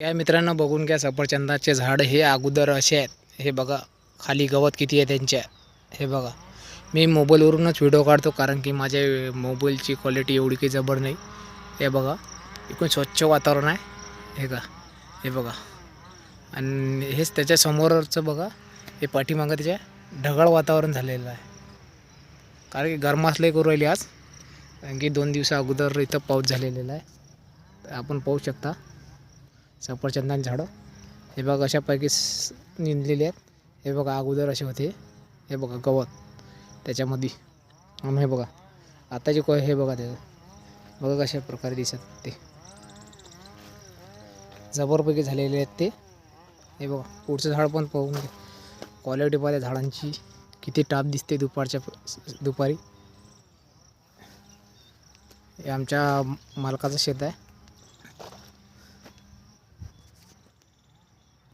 या मित्रांनो बघून घ्या सफरचंदाचे झाड. हे अगोदर असे आहेत. हे बघा खाली गवत किती आहे त्यांच्या हे बघा. मी मोबाईलवरूनच व्हिडिओ काढतो कारण की माझ्या मोबाईलची क्वालिटी एवढी काही जबर नाही. हे बघा एकूण स्वच्छ वातावरण आहे. हे का हे बघा. आणि हेच त्याच्यासमोरचं बघा हे पाठीमागं त्याच्या ढगाळ वातावरण झालेलं आहे. कारण की गरमासलंही करू राहिली आज. कारण की दोन दिवसा अगोदर इथं पाऊस झालेला आहे. तर आपण पाहू शकता. सफरचंदाने झाडं. हे बघा अशापैकी स- निंदलेले आहेत. हे बघा अगोदर असे होते. हे बघा गवत. त्याच्यामध्ये. आणि हे बघा आताचे कोय हे बघा ते. बघा कशा प्रकारे दिसत ते. जबरपैकी झालेले आहेत ते. हे बघा पुढचं झाड पण पाहून क्वालिटी पाहिजे झाडांची. किती टाप दिसते दुपारच्या दुपारी. हे आमच्या मालकाचं शेत आहे.